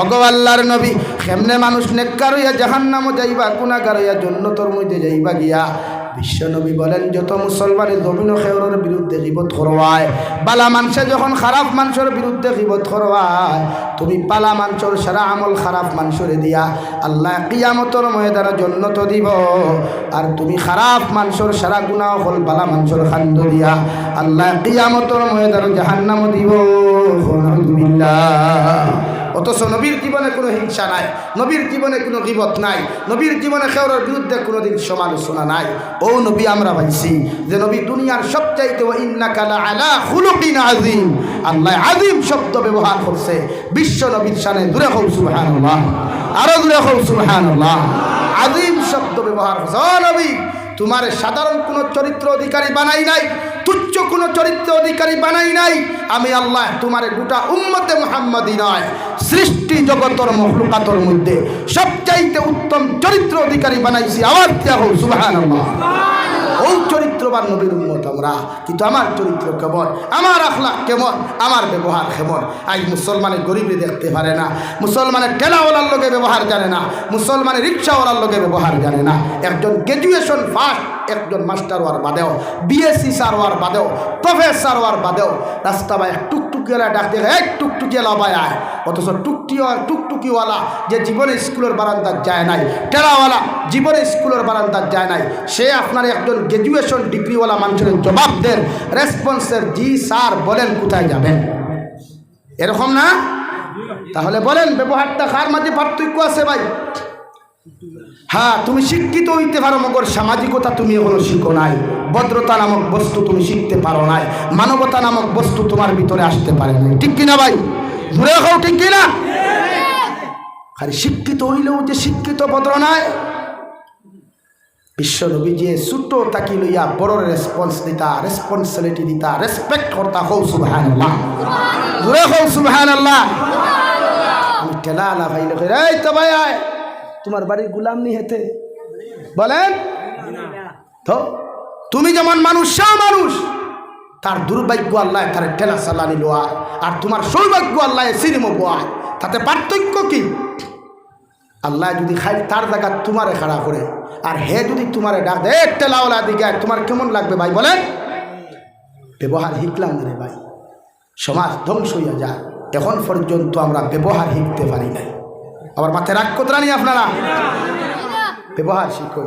অগো নবী কেমনে মানুষ নেককার হইয়া জাহান্নামও যাইবা গুণাগার হইয়া তোর মধ্যে যাইবা গিয়া। বিশ্ব নবী বলেন, যত মুসলমানে জমিন খেউরের বিরুদ্ধে গিবত করওয়ায় বালা মানুষে যখন খারাপ মানুষের বিরুদ্ধে গিবত করওয়ায় তুমি পালা মানুষের সারা আমল খারাপ মানুষরে দিয়া আল্লাহ কিয়ামতর ময়দানে জন্নত দিব। আর তুমি খারাপ মানুষের সারা গুণা হল বালা মানুষের খান্দ দিয়া আল্লাহ কিয়ামতর ময়দানে জাহান্নাম দিব। অথচ নবীর জীবনে কোনো হিংসা নাই, নবীর জীবনে কোনো গিবত নাই, নবীর জীবনে খেওয়ার বিরুদ্ধে কোনোদিন সমালোচনা নাই। ও নবী, আমরা পাইছি যে নবী দুনিয়ার সবচাইতে ও ইন্নাকালা আলা হুলুকিন আজিম আল্লাহ আজিম শব্দ ব্যবহার করছে, বিশ্ব নবীর সানে দূরে হোক সুবহানাল্লাহ। আরও দূরে হোক সুবহানাল্লাহ। আজিম শব্দ ব্যবহার করছে। ও নবী, তোমার সাধারণ কোনো চরিত্র অধিকারী বানাই নাই তুচ্ছ কোনো চরিত্র অধিকারী বানাই নাই। আমি আল্লাহ তোমার গোটা উম্মতে মোহাম্মদী নয় সৃষ্টি জগতর মহলুকাতর মধ্যে সবচাইতে উত্তম চরিত্র অধিকারী বানাইছি। আমার ত্যাগ সুবাহান ওই চরিত্রবান নবীর উন্মত আমরা। কিন্তু আমার চরিত্র কেমন? আমার আখলাখ কেমন? আমার ব্যবহার কেমন? আজ মুসলমানের গরিবে দেখতে পারে না। মুসলমানের ঠেলাওয়ালার লোকে ব্যবহার জানে না। মুসলমানের রিক্সাওয়ালার লোকে ব্যবহার জানে না। একজন গ্র্যাজুয়েশন ফার্স্ট একজন মাস্টার হওয়ার বাদেও বিএসসি স্যার হওয়ার বাদেও প্রফেসর হওয়ার বাদেও রাস্তা বাই টুকটুকিওয়ালা ডাক দেখে এক টুকটুকিওয়ালা বাই আয়। অথচ টুকটি টুকটুকিওয়ালা যে জীবনে স্কুলের বারান্দার যায় নাই টেরাওয়ালা জীবনে স্কুলের বারান্দার যায় নাই, সে আপনার একজন গ্র্যাজুয়েশন ডিগ্রিওয়ালা মানুষের জবাব দেন রেসপন্সের জি স্যার, বলেন কোথায় যাবেন? এরকম না? তাহলে বলেন, ব্যবহারটা কার মাঝে পার্থক্য আছে ভাই? হ্যাঁ তুমি শিক্ষিত হইতে পারো, মগর সামাজিকতা তুমি এখনও শিখো নাই। ভদ্রতা নামক বস্তু তুমি শিখতে পারো নাই। মানবতা নামক বস্তু তোমার ভিতরে আসতে পারে নাই। ঠিক কিনা ভাই? ঘুরে খাও ঠিক কিনা? খালি শিক্ষিত হইলেও যে শিক্ষিত ভদ্র নাই। বিশ্ব নবী যে ছোট তাকি লইয়া বড় রেসপন্স দিতা রেসপন্সিবিলিটি দিতা রেসপেক্ট করতা হৌ সুবহান ঘুরে হৌ সুবহান আল্লাহ আমি টেলা আলা ভাই লোক এই তো ভাই, আয়। তোমার বাড়ির গুলাম নি হেতে বলেন? তো, তুমি যেমন মানুষ সে মানুষ। তার দুর্ভাগ্য আল্লাহ তার ঠেলা চালানি লোয়া, আর তোমার সৌভাগ্য আল্লাহ সিনেমা বোয়া। তাতে পার্থক্য কি? আল্লাহ যদি খাই, তার জায়গা তোমারে খাড়া করে, আর হে যদি তোমারে ডাক দে টেলাওয়ালা দিকে, তোমার কেমন লাগবে ভাই? বলেন। ব্যবহার শিখলাম রে ভাই। সমাজ ধ্বংস হইয়া যায় এখন পর্যন্ত আমরা ব্যবহার শিখতে পারি নাই। আবার মাথায় রাগ কত নি আপনারা? ব্যবহার শিখো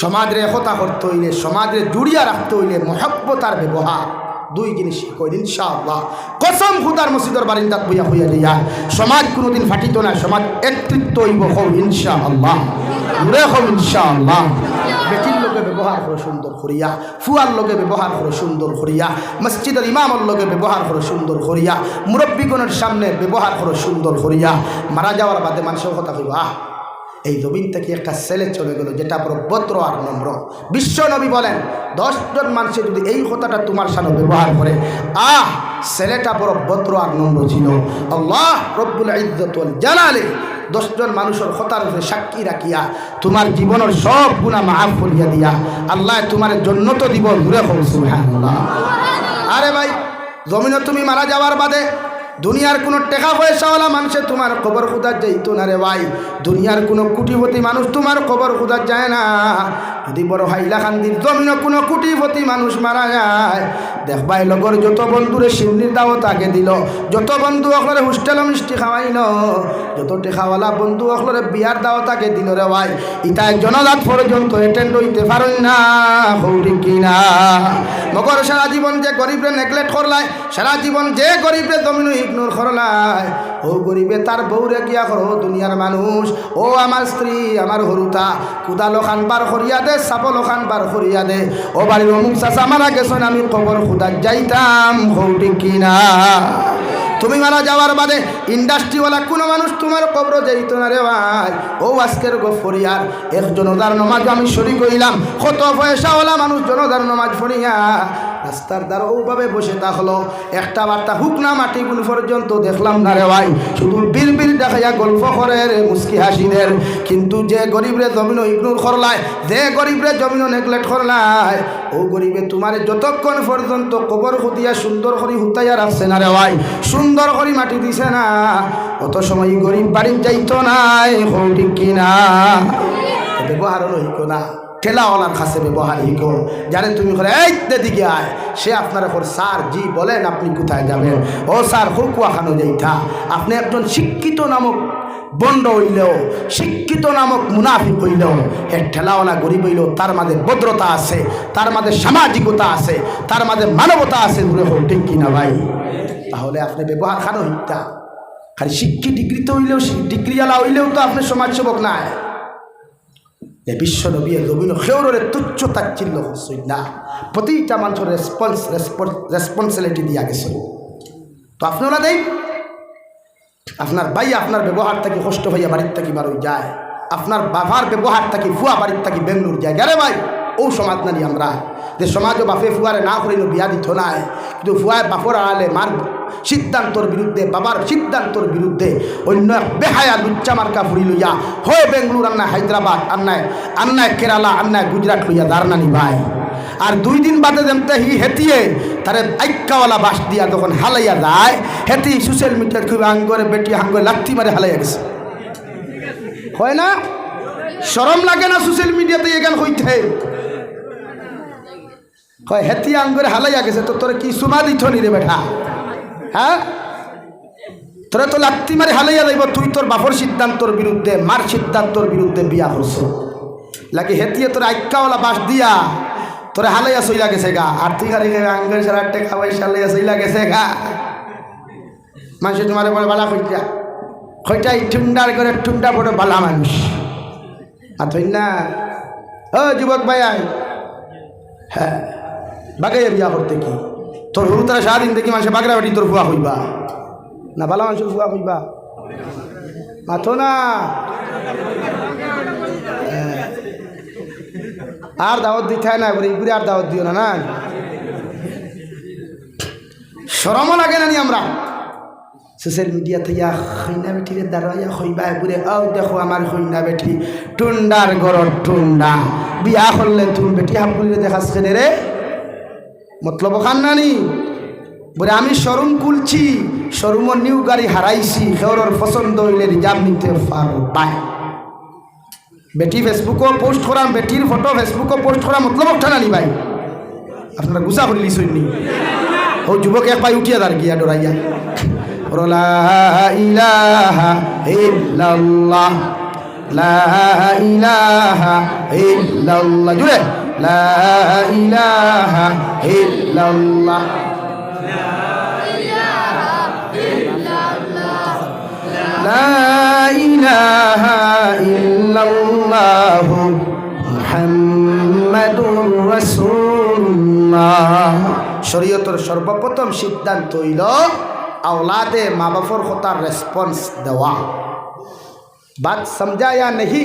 সমাজরে একতা করতে হইলে সমাজরে জুড়িয়া রাখতে হইলে মহব্বত আর ব্যবহার। দুই জিনিস শিখো ইনশাআল্লাহ। কসম খুদার মসজিদের বারিন্দাত বইয়া হইয়া দিয়া সমাজ কোনোদিন ফাটিত না সমাজ একত্রিত হইব হোক ইনশাআল্লাহ। ঘুরে হও ইনশাআল্লাহ। বেটির লোকে ব্যবহার করো সুন্দর করিয়া, ফুয়ার লোকে ব্যবহার করো সুন্দর করিয়া, মসজিদের ইমামর লোকে ব্যবহার করো সুন্দর করিয়া, মুরব্বীগণের সামনে ব্যবহার করো সুন্দর করিয়া, মারা যাওয়ার বাদে মানুষের কথা কইব, আহ, এই জমিন থেকে একটা ছেলে চলে গেল, যেটা ভদ্র আর নম্র। বিশ্ব নবী বলেন দশজন মানুষে যদি এই কথাটা তোমার সামনে ব্যবহার করে, আহ, ছেলেটা বড় ভদ্র আর নম্র ছিল। আল্লাহ রব্বুল ইজ্জত জানালে দশজন মানুষের হতার উপরে সাক্ষী রাখিয়া তোমার জীবনের সব গুণা মাফ করিয়া দিয়া আল্লাহ তোমার জন্য তো দিব ঘুরে সুবহানাল্লাহ। আরে ভাই, জমিনে তুমি মারা যাওয়ার বাদে দুনিয়ার কোনো টেকা পয়সাওয়ালা মানুষে তোমার খবর খুদার যাইতো না রে ভাই। দুনিয়ার কোনো কুটিপতি মানুষ তোমার খবর খুদার যায় না। যদি বড় হাইলাকান্দির জমিনে কোনো কুটিপতি মানুষ মারা যায় দেখবাই লগর, যত বন্ধুরে সিন্নির দাওয়াত আগে দিল, যত বন্ধু অকলরে হোস্টেল মিষ্টি খাওয়াইল, যত টেকাওয়ালা বন্ধু অকলরে বিয়ার দাওয়াত আগে দিল রে ভাই ইটাই জনজাত পর্যন্ত এটেন্ড হইতে পারেন না হৌরি কিনা? মগর সারা জীবন যে গরিবরে নেগলেক্ট করলাই সারা জীবন যে গরিবরে জমিন ইগনোর করলাই ও গরিবে, তার বউরে গিয়া করো? দুনিয়ার মানুষ। ও আমার স্ত্রী, আমার হরুতা। কুদা লোখান বার করিয়া দে, সাপ লোখান বার করিয়া দে। ও বাড়ির অমুক চাষা মারা গেছেন, আমি খবর খুদা যাইতাম হৌটি কিনা? তুমি মারা যাওয়ার বাদে ইন্ডাস্ট্রিওয়ালা কোনো মানুষ তোমার কবর যাইত না রে ভাই। ও আজকের গফরিয়ার, এক জনদার নমাজ আমি সরি কইলাম কত পয়সাওয়ালা মানুষ জনদার নমাজ ফরিয়া রাস্তার দ্বার ওভাবে বসে থাকল। একটা বার্তা হুক না মাটি গুণ পর্যন্ত দেখলাম না রে ভাই। শুধু বিল বিল দেখাইয়া গল্প করে রে মুস্কি হাসিদের। কিন্তু যে গরিবরে জমিন ইগনোর করলায়, যে গরিবরে জমিন নেগলেক্ট করলায়, ও গরিবে তোমার যতক্ষণ পর্যন্ত কবর হুতিয়া সুন্দর করে হুতাইয়া রাখছে না রে ভাই। সুন্দর করে মাটি দিছে না। অত সময় গরিব বাড়ির যাইতো নাই হৌ ঠিক কিনা? ব্যবহার হইকো না। ঠেলাওয়ালার কাছে ব্যবহার হিকো যারে তুমি করে এই দিকে আয়। সে আপনার এখন স্যার জি বলেন, আপনি কোথায় যাবেন? ও স্যার হুকুয়া খানো যাইতা আপনি একজন শিক্ষিত নামক বন্ড হইলেও, শিক্ষিত নামক মুনাফিক হইলেও, হে ঠেলাওয়ালা গরিব হইলেও তার মাঝে ভদ্রতা আছে, তার মাঝে সামাজিকতা আছে, তার মাঝে মানবতা আছে ঘুরে হোক ঠিক কিনা ভাই? তাহলে আপনি ব্যবহার খানো হইতা। খালি শিক্ষিত ডিগ্রিতে হইলেও, ডিগ্রিওয়ালা হইলেও তো আপনি সমাজসেবক নাই। এ বিশ্ব নবী রবীন্দ্র সেউরের তুচ্ছ তাচ্ছিল্য হচ্ছই না প্রতিটা মানুষের রেসপন্স রেসপন্সিবিলিটি দিয়া গেছে। তো আপনারা দেই, আপনার ভাই আপনার ব্যবহার থাকি কষ্ট হইয়া বাড়ির থাকি বারোই যায়। আপনার বাবার ব্যবহার থাকি ফুয়া বাড়ির থাকি বেঙ্গলোর যায়। আরে ভাই, ও সমাজ নানি আমরা। যে সমাজও বাপে ফুয়ারে না করিল বিয়া দিত নাই। কিন্তু ফুয়ায় বাপর আড়ালে মার সিদ্ধান্তর বিরুদ্ধে, বাবার সিদ্ধান্তর বিরুদ্ধে অন্য এক বেহায়া লুচ্চা মার্কা ফুরি লইয়া, হয় বেঙ্গলোর আন্নায় হায়দ্রাবাদ, আন্নায় আন্নায় কেরালা, আন্নায় গুজরাট লইয়া দারনানি ভাই? আর দুই দিন বাদে যেমতে হি হেতিয়ে তারে আইক্কাওয়ালা বাস দিয়া যখন হালাইয়া যায় হেতি সোশ্যাল মিডিয়ার খুব আঙ্গরে বেটি আঙ্গরে লাথি মারে হালাইয়া গেছে। হয় না? সরম লাগে না সোশ্যাল মিডিয়াতে এখান হইতে? হয় হেতি আঙ্গরে হালাইয়া গেছে, তো তোর কি সুমা দিছ নি রে বেটা? হ্যাঁ? তোরা তো লাত্তি মারি হালাইয়া যাইব, তুই তোর বাপর সিদ্ধান্তর বিরুদ্ধে, মার সিদ্ধান্তর বিরুদ্ধে বিয়া করছ লাগে হেতিয়ে তোর আইক্কাওয়ালা বাস দিয়া তোরে হালাইয়া সইলা গেছে গা। আর তুই খালি আঙ্গের সারা টেকা পয়সা লইয়া সইলা গেছে গা। মানুষ তোমার বলে, বালা খৈটা খৈটাই ঠুন্ডার করে ঠুন্ডা বড় বালা মানুষ। আর তুই না, ও যুবক ভাই হ্যাঁ বাগাইয়া বিয়া করতে কি? তোর হরু তারা সারাদিন দেখি মানুষের বাগড়া বাড়ি, তোর ফুয়া হইবা। না, বালা মানুষের ফুয়া হইবা। মাথো না। হ্যাঁ। আর দাওয়াত দিতে হয় না বলে ইগুড়ি আর দাওয়াত দিও না না? সরমও লাগে না নি আমরা। সোশ্যাল মিডিয়া থেকে খৈনা বেঠিরে দাঁড়াইয়া খইবা বুড়ে আও দেখো আমার খৈনা বেঠি টুন্ডার ঘরর টুন্ডা। বিয়া করলে তুমি বেটি হাম করলে দেখাস রে? মতলব খান নানি বলে, আমি শোরুম খুলছি শোরুমর নিউ গাড়ি হারাইছি সেওর পছন্দ হইলে রিজার্ভ নিতে পায়। বেটি, ফেসবুকও পোস্ট করাম, বেটির ফটো ফেসবুকও পোস্ট করা মতলব ওঠা নানি ভাই। আপনারা গুছা করে লিছুন নি ও যুবক এক পাই উঠিয়া দাঁড় গিয়া ডরাইয়া। লা ইলাহা ইল্লাল্লাহ, লা ইলাহা ইল্লাল্লাহ। জুড়ে لا إله إلا الله لا إله إلا الله لا إله إلا الله محمد رسول الله শরীয়তের সর্বপ্রথম সিদ্ধান্ত হইল আওলাদে মা বাপর কথার রেসপন্স দেওয়া বাত সমঝায়া নেহি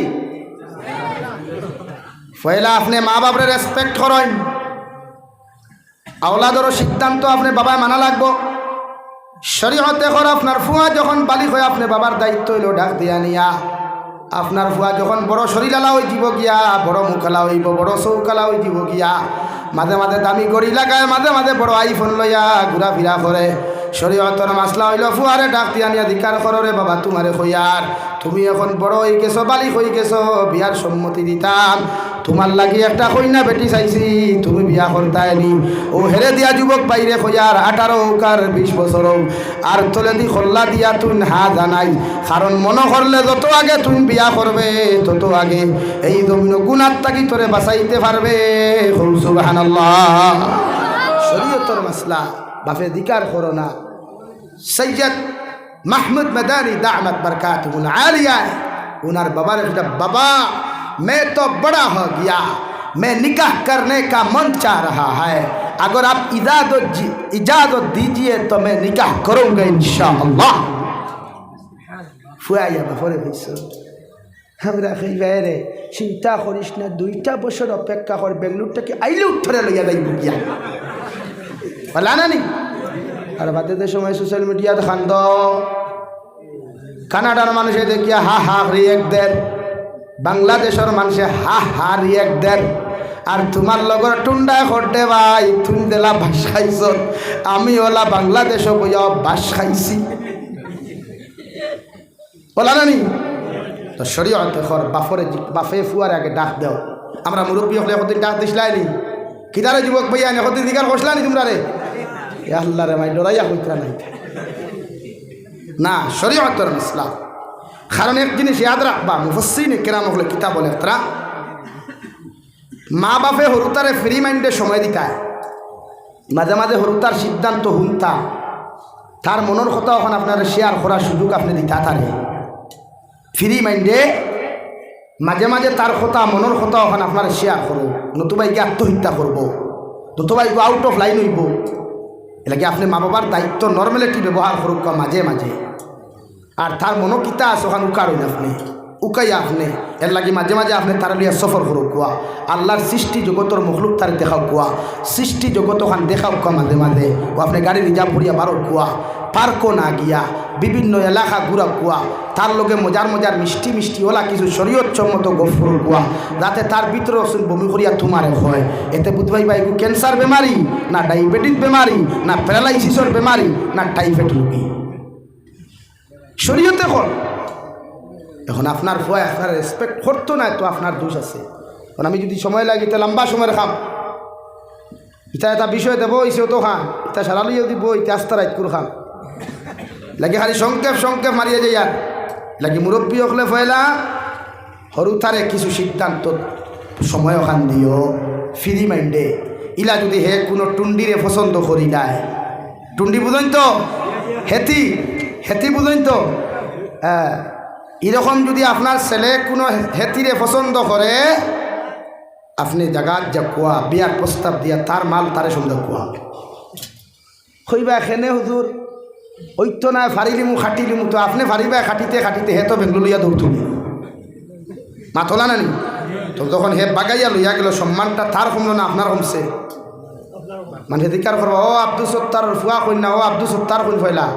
পয়লা আপনি মা বাপরে রেসপেক্ট করেন। আওলাদেরও সিদ্ধান্ত আপনি বাবা মানা লাগবো। শরীয়তে কর আপনার ফুয়া যখন বালিক হয় আপনি বাবার দায়িত্ব হইল, ডাক দিয়া নিয়া। আপনার ফুয়া যখন বড় শরীরালা হয়ে যাব গিয়া, বড় মুখালা হইব, বড় চৌকালা হয়ে যাব গিয়া। মাঝে মাঝে দামি গড়ি লাগায়, মাঝে মাঝে বড় আইফোন লইয়া ঘুরা ফিরা করে। শরীয়তর মাসলা হইল, ফুয়ারে ডাক দিয়া নিয়া, ধিকার কররে বাবা, তোমারে হইয়ার। তুমি এখন বড় হয়ে গেছো বালিক হয়ে গেছো বিয়ার সম্মতি দিতাম। তোমার লাগি একটা কইনা বেটি চাইছি, তুমি বিয়া করতায়নি ও হেরে দিয়া যুবক বাইরে কইয়ার আঠারো কার বিশ বছর আর তোলে দি খল্লা দিয়া তুই হা জানাই। কারণ মনে করলে যত আগে তুমি বিয়া করবে তত আগে এই দমিন গুণার তাকি তোরে বাঁচাইতে পারবে সুবাহান শরীয়তর মাসলা বাপে দিকার করো না। সৈয়দ মাহমুদ মদানি দামত বরকাত আলিয়া উনার বাবার একটা বাবা। मैं तो बड़ा हो गया मैं निकाह करने का मन चाह रहा है अगर आप इजाजत इजाजत दीजिए तो मैं निकाह करूँगा इंशाअल्लाह ফুয়াইয়া বাপরে হইছ আমরা সেই বাইরে চিন্তা করিস না দুইটা বছর অপেক্ষা কর বেঙ্গলোরটাকে আইলে উত্তরে লইয়া যাইব গিয়া বলা না নি আর বাদে সময় সোশ্যাল মিডিয়াত খান্দ কানাডার মানুষে দেখিয়া হা হা রিয়েক্ট দেন বাংলাদেশের মানুষে হা হা রিয়েক্ট দেন। আর তোমার লগর টুন্ডায় খরদে ভাই, তুমি দেলা বাস খাইছ। আমি ওলা বাংলাদেশ বইয়া বাস খাইছি। ওলা নানি? তো শরীয়ত দেখর বাফরে বাফে ফুয়ার আগে ডাক দেও। আমরা মুরব্বী হলে এখন ডাক দিছিলাই নি কিদারে যুবক ভাইয়া নি এখন দিকার কষলা নি তোমরা রে আল্লাহ রে ভাই ডরাইয়া হইতরা নাই। না শরীয়ত ইসলাম কারণ এক জিনিস ইয়াদ রাখবা মুফসিন কেরাম হলে কিতাব বলে তারা মা বাপে হরুতারে ফ্রি মাইন্ডে সময় দিতায় মাঝে মাঝে হরুতার সিদ্ধান্ত হুনতা তার মনের কথা ওখানে আপনার শেয়ার করার সুযোগ আপনি দিতা তারে ফ্রি মাইন্ডে মাঝে মাঝে তার কথা মনের কথা ওখানে আপনার শেয়ার করো নতুবা নতুবাইকে আত্মহত্যা করব নতুবাইকে আউট অফ লাইন হইব এলাকি আপনি মা বাবার দায়িত্ব নর্মালিটি ব্যবহার করুক মাঝে মাঝে আর তার মনো কিতা আছে, ওখানে উকারইন আপনি। উকাই আপনি। এর লাগি মাঝে মাঝে আপনি তার লিয়া সফর করুক কুয়া। আল্লাহর সৃষ্টি জগতর মুখলুক তার দেখাও কুয়া। সৃষ্টি জগত ওখান দেখাও কুয়া মাঝে মাঝে। ও আপনি গাড়ি রিজার্ভ করিয়া বারো কুয়া। পার্কও না গিয়া, বিভিন্ন এলাকা ঘুরা কুয়া। তার লগে মজার মজার মিষ্টি মিষ্টি ওলা কিছু শরীয়চ্ছম্মত গফর কুয়া। যাতে তার ভিতরে বমি করিয়া তোমারে হয় এতে বুধবাই ভাই ক্যান্সার বেমারি, না ডায়াবেটিস বেমারি, না প্যারালাইসিসের বেমারি, না টাইফয়েড রোগী। শরীয়তে কর এখন আপনার ভয়, আপনার রেসপেক্ট করতো না, তো আপনার দোষ আছে। কারণ আমি যদি সময় লাগে তা লম্বা সময় খাম ইটা এটা বিষয় দেবো ইসেও তো খাম ইটা সারা লইয়াও দিব ইটা আস্তা রাইত করে খাম লাগে খালি সংক্ষেপ সংক্ষেপ মারিয়ে যাই আর। লাগে মুরব্বী হলে ফয়লা সরু তারে কিছু সিদ্ধান্ত সময় ওখান দিও। ফ্রি মাইন্ডে ইলা যদি হে কোনো টুন্ডিরে পছন্দ করি নাই। টুন্ডি বুঝেন তো? হেতি। হেতি বুঝেন তো? হ্যাঁ এরকম যদি আপনার ছেলে কোনো হেতিরে পছন্দ করে, আপনি জাগাত যা কোয়া বিয়ার প্রস্তাব দিয়া তার মাল তারে সুন্দর কোয়া। হইবা এখানে হুজুর, ঐত্য না ফারিলিমু খাটিলিমু, তো আপনি ফারিবা খাটিতে খাটিতে হে তো বেঙ্গল লইয়া দৌড় তুমি মাথলা নানি তো যখন হে বাগাইয়া লইয়া গেল, সম্মানটা তার কমলো না আপনার কমছে? মানে দিকার করব ও আব্দুল সত্তার ফুয়া কইন না ও আব্দুল সত্তার কইন ফয়লা।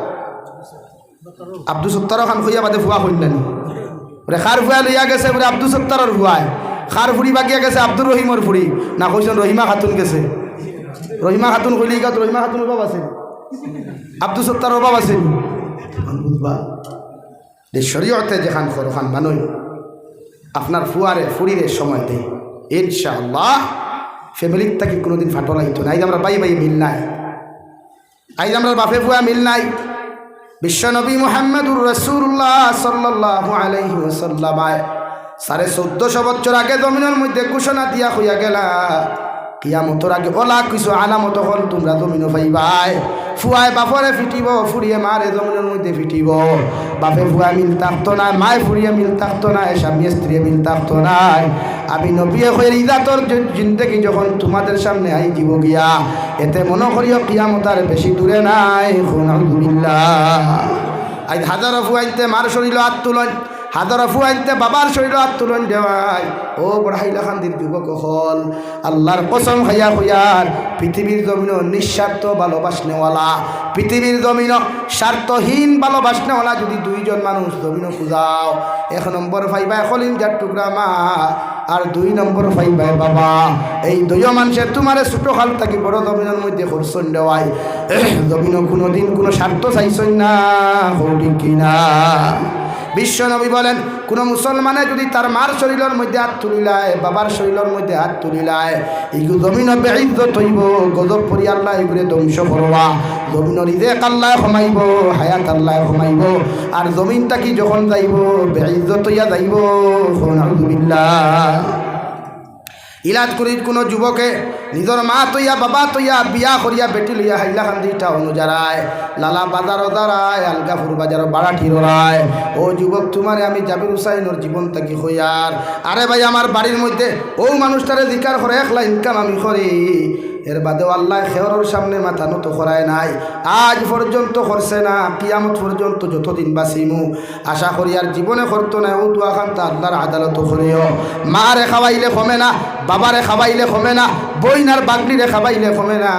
আব্দুল সত্তার খান খুঁজা বাদে কইন নানি ওরে খার ফুয়া লইয়া গেছে, ওরে আব্দুল সত্তারর ফুয়ায় খার ফুরি বাকিয়া গেছে, আব্দুল রহিমর ফুরি না কইছেন রহিমা খাতুন গেছে। রহিমা খাতুন কইলি গাত রহিমা খাতুন অভাব আছে। আব্দুল সত্তার অভাব আছে শরীয়তে যেখান খান মানুষ আপনার ফুয়ারে ফুরিরে সময় দেয় ইনশাআল্লাহ, ফ্যামিলির থাকি কোনোদিন ফাটল আইতো না। আমরা বাই বাই মিল নাই। আইজ আমরা বাপে ফুয়া মিল নাই। বিশ্বনবী মোহাম্মদুর রসুল্লাহ সাল্লাহ আলহি ওসাল্লামায় সাড়ে চোদ্দশো বছর আগে জমিনের মধ্যে ঘোষণা দিয়া হইয়া গেলা কিয়ামতর আগে ওলা কিছু আলামত হল, তোমরা জমিনও পাইবাই। ফুয়ায় বাপরে ফিটিব, ফুরিয়ে মারে জমিনের মধ্যে ফিটিব। বাপে ফুয়া মিল থাকতো না মায় ফুরিয়ে মিল থাকতো না স্বামী স্ত্রী মিল থাকতো নাই। আমি নবিয়ে হয়ে ইজাতর জিন্দগি যখন তোমাদের সামনে আই দিব গিয়া, এতে মনে করিও কিয়ামতার বেশি দূরে নাই। আলহামদুলিল্লাহ আজ হাজার ফুয়াইতে মার শরীর হাত হাজার ফুয়াইতে বাবার শরীর হাত তুলন দেওয়াই। ও বড়াইলা খান্দির যুবক হল। আল্লাহর কসম খাইয়া হইয়ার পৃথিবীর জমিন নিঃস্বার্থ ভালোবাসনেওয়ালা। পৃথিবীর জমিন স্বার্থহীন ভালোবাসনেওয়ালা যদি দুইজন মানুষ জমিন খুঁজাও। এক নম্বর ফাইবা খলিন যার টুকরা মা আর দুই নম্বর ফাইবাই বাবা। এই দুইও মানুষের তোমার ছোটো খাল থাকি বড় জমিনের মধ্যে খরচন দেওয়াই। জমিন কোনোদিন কোনো স্বার্থ চাইছই না হৌটি কিনা। বিশ্বনবী বলেন, কোনো মুসলমানে যদি তার মার শরীরের মধ্যে হাত তুলিলায়, বাবার শরীরের মধ্যে হাত তুলিলায় এইগুলো জমিন বেঈজত হইব, গজব পরি আল্লাহ, এগুলো ধ্বংস করবা। জমিন রিজেক আল্লাহ সমাইব হায়াত আল্লাহ সমাইব আর জমিনটা কি যখন যাইব, বেঈজ্জত হইয়া যাইব আলহামদুলিল্লাহ ইলাদ করি কোনো যুবকে নিজের মা তৈয়া বাবা তৈয়া বিয়া করিয়া বেটি লইয়া হাইলা খান্দি টাউন যারায় লালা বাজার দাঁড়ায় আলগাপুর বাজার বাড়া ঠিরায় ও যুবক তোমারে আমি জাবির হুসাইনের জীবন থাকি হইয়ার আরে ভাই আমার বাড়ির মধ্যে ও মানুষটারে জিকার করে একলা ইনকাম আমি করি। এর বাদেও আল্লাহ খেয়রের সামনে মাথা নত করায় নাই। আজ পর্যন্ত করছে না, কিয়ামত পর্যন্ত যতদিন বাঁচিমু। আশা করি আর জীবনে করতো না ও দোয়া খান তা আল্লাহর আদালত করিও। মারে খাওয়াইলে কমে না বাবারে খাবাইলে কমে না, বইনার বাগনিরে খাবাইলে কমে না।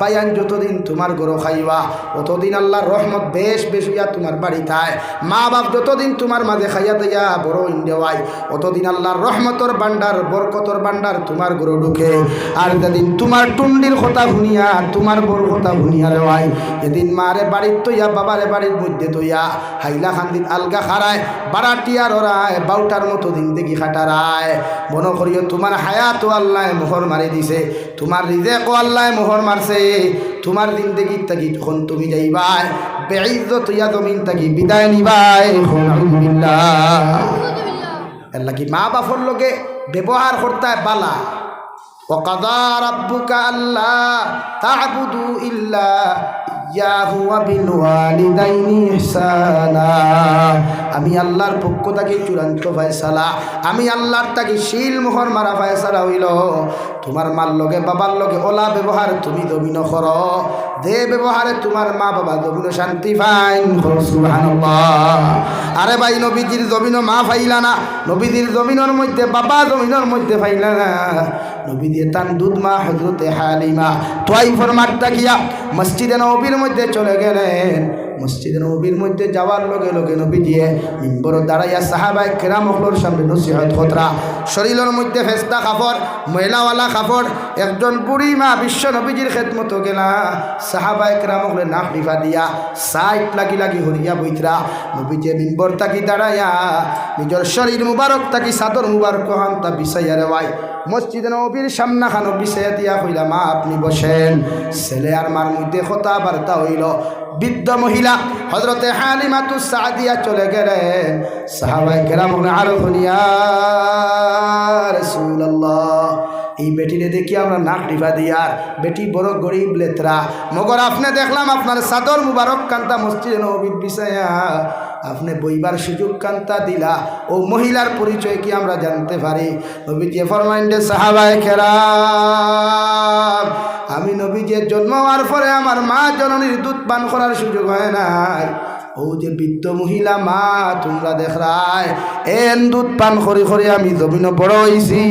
বায়ান যতদিন তোমার গরো খাইবা, অতদিন আল্লাহর রহমত বেশ বেশ হইয়া তোমার বাড়ি থায়। মা বাপ যতদিন তোমার মাঝে খাইয়া দিয়া বড় ইন্দেওয়াই অতদিন আল্লাহর রহমতর বান্ডার বরকতর বান্ডার তোমার গরো ঢুকে। আর যেদিন তোমার টুন্ডির কথা শুনিয়া তোমার বড় কথা শুনিয়া রেওয়াই যেদিন মারে বাড়ির তৈয়া, বাবারে বাড়ির মধ্যে তৈয়া, হাইলা খান্দিত আলগা খারায় বারাটিয়ার ওরায় বাউটার মতো দিন দেখি খাটারায়। মন করিও তোমার হায়াত আল্লাহ মোহর মারি দিছে তোমার রিজেক আল্লাহ মোহর মারছে তোমার দিন দেখি তাকি যখন তুমি যাইবাই বেইজ্জত ইয়া জমিন তাকি বিদায় নিবাই এর লাগি মা বাপর লগে ব্যবহার করতে বালা وقضى ربك ألا تعبدوا إلا আমি আল্লাহর পক্ষ তাকে চূড়ান্ত ফয়সালা, আমি আল্লাহর তাকে শিল মোহর মারা ফয়সালা হইল। তোমার মার লগে বাবার লগে ওলা ব্যবহার তুমি দমিন কর দে ব্যবহারে তোমার মা বাবা দমিন শান্তি পাইন। আরে ভাই, নবীজির জমিন মা ফাইলা না। নবীজির জমিনের মধ্যে, বাবা জমিনের মধ্যে ফাইলা না। নবী দিয়ে তান দুধমা হজরতে হালিমা। তোয়াইফর মাঠটা গিয়া মসজিদে নবীর মধ্যে চলে গেলেন। মসজিদে নবীর মধ্যে যাওয়ার লগে লগে নবী দিয়ে মিম্বর দাঁড়াইয়া সাহাবাই কেরাম অকলোর সামনে নসিহত খতরা শরীরের মধ্যে ফেস্তা কাপড় ময়লাওয়ালা কাপড় একজন বুড়ি মা বিশ্ব নবীজির খেদমতো গেলা। সাহাবাই কেরাম অকলে নাক বিফা দিয়া সাইট লাগি লাগি হরিয়া বইতরা। নবীজে মিম্বর তাকি দাঁড়াইয়া নিজের শরীর মুবারক তাকি সাদর মুবারক হান তা বিছাইয়া রেওয়াই। মসজিদে নবীর সামনা খানো বিছাইয়া দিয়া কইলা, মা, আপনি বসেন। ছেলে আর মার মধ্যে কথা বার্তা হইল। বৃদ্ধ মহিলা হজরতে হালিমাতু সাদিয়া চলে গেলেন। সাহাবাই কেরাম আরও হলিয়া রাসূলুল্লাহ, এই বেটিরে দেখি আমরা নাক টিপা দিয়ার বেটি বড় গরিব লেতরা। মগর আপনি দেখলাম আপনার সাদর মুবারক কান্তা মসজিদে নবীর বিষয়া। আপনি বইবার সুযোগ কান্তা দিলা। ও মহিলার পরিচয় কি আমরা জানতে পারি? নবী যে ফরমাইন্ডে সাহাবায় খেরাম আমি নবীকে জন্ম হওয়ার পরে আমার মা জননীর দুধ পান করার সুযোগ হয় নাই। ও যে বৃদ্ধ মহিলা, মা, তোমরা দেখরায় এন দুধ পান করি করি আমি জমিন বড় হয়েছি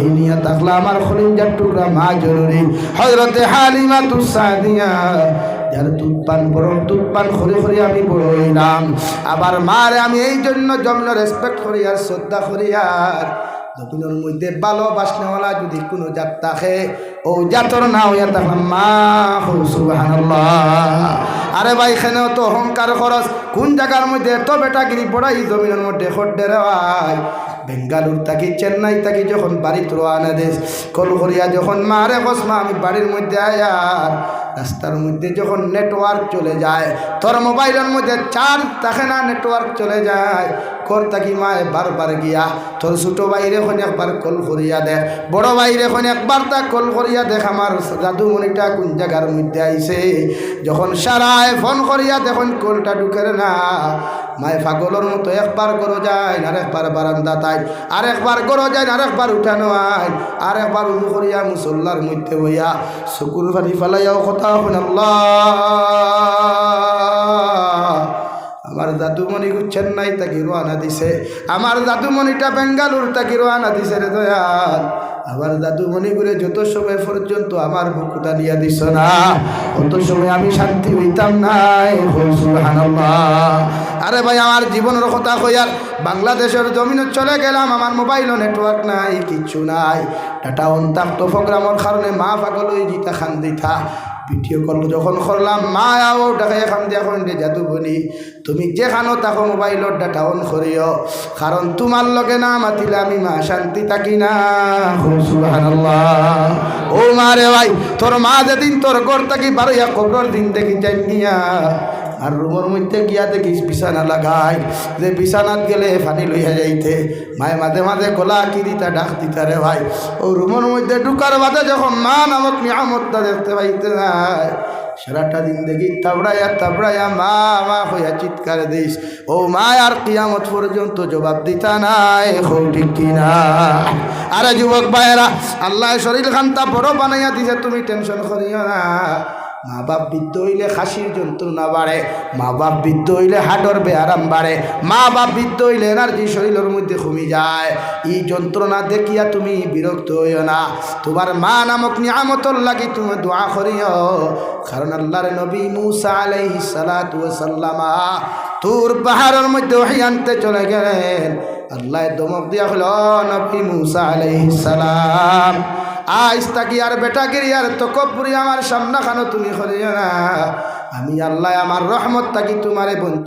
এই নিয়ে থাকলে আমার খলিঞ্জার টুকরা মা জরুরি হজরতে হালিমা তুসাদিয়া যার দুধ পান, বড় দুধ পান করে করে আমি বড় হইলাম। আবার মারে আমি এই জন্য জমিন রেসপেক্ট করি আর শ্রদ্ধা করি আর দক্ষিণের মধ্যে ভালোবাসনেওয়ালা যদি কোনো জাত থাকে, ও জাতর না হইয়া তখন মা আরে ভাই, এখানেও তো অহংকার খরচ। কোন জায়গার মধ্যে এত বেটাগিরি পড়াই জমিনের মধ্যে খড্ডে ভাই? বেঙ্গালুর থাকি, চেন্নাই থাকি, যখন বাড়িতে রোয়ানা দেশ কলকরিয়া যখন মারে কসমা, আমি বাড়ির মধ্যে আয়ার রাস্তার মধ্যে যখন নেটওয়ার্ক চলে যায়, তোর মোবাইলের মধ্যে চার্জ থাকে না নেটওয়ার্ক চলে যায়। কর তাকি মায় বারবার গিয়া। তোর ছোটো বাইরে এখন একবার কল করিয়া দে। বড় বাইরে এখন একবার তা কল করিয়া দেখ আমার জাদুমণিটা কোন জায়গার মধ্যে আইছে যখন সারায় ফোন করিয়া দেখুন কলটা ঢুকে না। মায় পাগলের মতো একবার গরো যায় আর একবার বারান্দা তাই আর একবার গরো যায় আর একবার উঠানো আয় আর একবার উজু করিয়া মুসল্লার মধ্যে বইয়া শুকুর ফাটি ফেলাইয়াও কথা শুন আমার জাদুমণি চেন্নাই তাকে রোয়ানা দিছে। আমার দাদুমণিটা বেঙ্গালুর তাকে রোয়ানা দিছে রে দয়াল। আমার দাদুমণি করে যত সময় পর্যন্ত আমার বুকুটা নিয়ে দিস না, অত সময় আমি শান্তি হইতাম নাই আরে ভাই, আমার জীবনের কথা কইয়ার, বাংলাদেশের জমিনে চলে গেলাম, আমার মোবাইলও নেটওয়ার্ক নাই কিচ্ছু নাই। ডাটা অন থাকতো প্রোগ্রামের কারণে মা পাগল হয়ে জিতা খান দিতা ভিডিও কল যখন করলাম, মা আও ডাকে এখান দিয়ে এখন যাদু বলি তুমি যেখানো তাকো মোবাইলত ডাটা অন করিও। কারণ তোমার লগে না মাতিলে আমি মা শান্তি থাকি না। ও মা রে ভাই, তোর মা যেদিন তোর ঘর থাকি বারোয়া কবর দিন দেখি যাই নিয়া আর রুমের মধ্যে গিয়া দেখিস বিছানা লাগাই। যে বিছানাত গেলে ফানি লইয়া যাইতে। মায়ে মাঝে মাঝে গলা কি দিতা ডাক দিতা রে ভাই। ও রুমের মধ্যে ঢুকার বাদে যখন মা নামক নিয়ামতটা দেখতে পাইতে যায় সারাটা দিন দেখি তাবড়াইয়া তাবড়াইয়া মা মা হইয়া চিৎকার দিস। ও মা আর কিয়ামত পর্যন্ত জবাব দিতা নাই হো ঠিক কিনা? আরে যুবক ভাইয়েরা, আল্লাহ শরীর খান্তা বড় বানাইয়া দিছে, তুমি টেনশন করিও না। মা বাপ বৃদ্ধ হইলে খাসির যন্ত্রণা বাড়ে মা বাপ বৃদ্ধ হইলে হাটর বেআরাম বাড়ে মা বাপ বৃদ্ধ হইলে এনার্জি শরীরের মধ্যে কমে যায়। এই যন্ত্রণা দেখিয়া তুমি বিরক্ত হইও না। তোমার মা নামক নিয়ামতর লাগি তুমি দোয়া করিও। কারণ আল্লাহর নবী মুসা আলাইহিস সালাতু সাল্লামা তুর পাহাড়ের মধ্যে ওহি আনতে চলে গেলেন। আল্লাহ দমক দিয়া হল নবী মুসা আলাইহিস সালাম। আজ তাকি আর বেটা গিরি আর তকপুরি আমার সামনা খানো তুমি হলিও না। আমি আল্লাহ আমার রহমত তাকি তোমারে বঞ্চিত